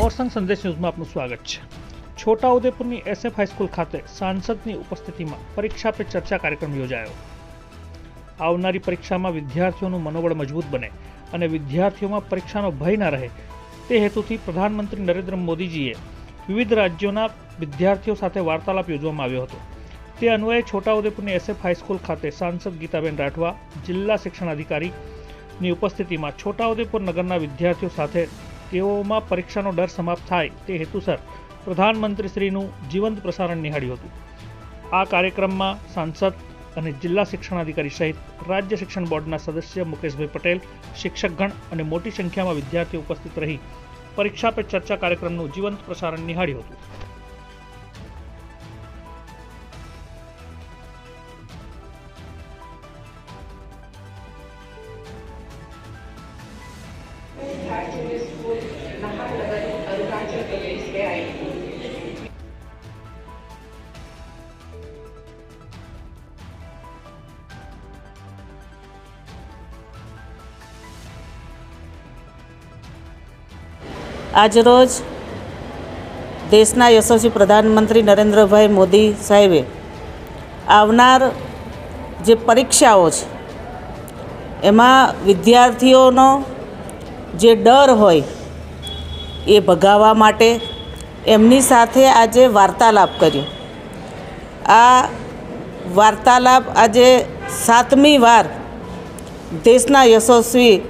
પ્રસંગ સંદેશ ન્યૂઝમાં આપનું સ્વાગત છે. છોટાઉદેપુરની એસએફ હાઈસ્કૂલ ખાતે સાંસદની ઉપસ્થિતિમાં પરીક્ષા પે ચર્ચા કાર્યક્રમ યોજાયો. આવનારી પરીક્ષામાં વિદ્યાર્થીઓનું મનોબળ મજબૂત બને અને વિદ્યાર્થીઓમાં પરીક્ષાનો ભય ન રહે તે હેતુથી પ્રધાનમંત્રી નરેન્દ્ર મોદીજીએ વિવિધ રાજ્યોના વિદ્યાર્થીઓ સાથે વાર્તાલાપ યોજવામાં આવ્યો હતો. તે અન્વયે છોટાઉદેપુરની એસએફ હાઈસ્કૂલ ખાતે સાંસદ ગીતાબેન રાઠવા, જિલ્લા શિક્ષણ અધિકારીની ઉપસ્થિતિમાં છોટાઉદેપુર નગરના વિદ્યાર્થીઓ સાથે તેઓમાં પરીક્ષાનો ડર સમાપ્ત થાય તે હેતુસર પ્રધાનમંત્રીશ્રીનું જીવંત પ્રસારણ નિહાળ્યું હતું. આ કાર્યક્રમમાં સાંસદ અને જિલ્લા શિક્ષણાધિકારી સહિત રાજ્ય શિક્ષણ બોર્ડના સદસ્ય મુકેશભાઈ પટેલ, શિક્ષકગણ અને મોટી સંખ્યામાં વિદ્યાર્થીઓ ઉપસ્થિત રહી પરીક્ષા પે ચર્ચા કાર્યક્રમનું જીવંત પ્રસારણ નિહાળ્યું હતું. આજરોજ દેશના યશસ્વી પ્રધાનમંત્રી નરેન્દ્રભાઈ મોદી સાહેબે આવનાર જે પરીક્ષાઓ છે એમાં વિદ્યાર્થીઓનો જે ડર હોય એ ભગાવવા માટે એમની સાથે આજે વાર્તાલાપ કર્યો. આ વાર્તાલાપ આજે સાતમી વાર દેશના યશસ્વી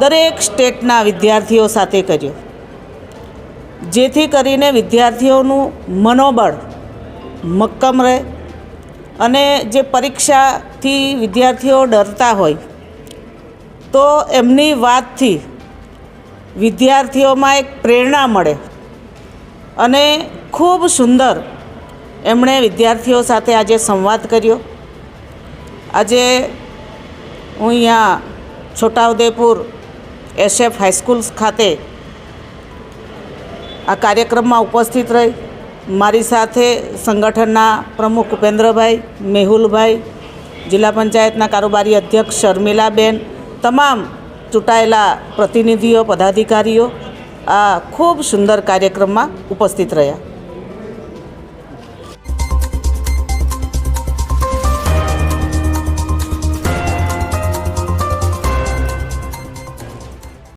દરેક સ્ટેટના વિદ્યાર્થીઓ સાથે કર્યો. જેથી કરીને વિદ્યાર્થીઓનું મનોબળ મક્કમ રહે અને જે પરીક્ષાથી વિદ્યાર્થીઓ ડરતા હોય તો એમની વાતથી વિદ્યાર્થીઓમાં એક પ્રેરણા મળે. અને ખૂબ સુંદર એમણે વિદ્યાર્થીઓ સાથે આજે સંવાદ કર્યો. આજે હું અહીંયા છોટાઉદેપુર એસએફ હાઈસ્કૂલ ખાતે આ કાર્યક્રમમાં ઉપસ્થિત રહી. મારી સાથે સંગઠનના પ્રમુખ ઉપેન્દ્રભાઈ, મેહુલભાઈ, જિલ્લા પંચાયતના કારોબારી અધ્યક્ષ શર્મિલાબેન, તમામ ચૂંટાયેલા પ્રતિનિધિઓ પદાધિકારીઓ આ ખૂબ સુંદર કાર્યક્રમમાં ઉપસ્થિત રહ્યા.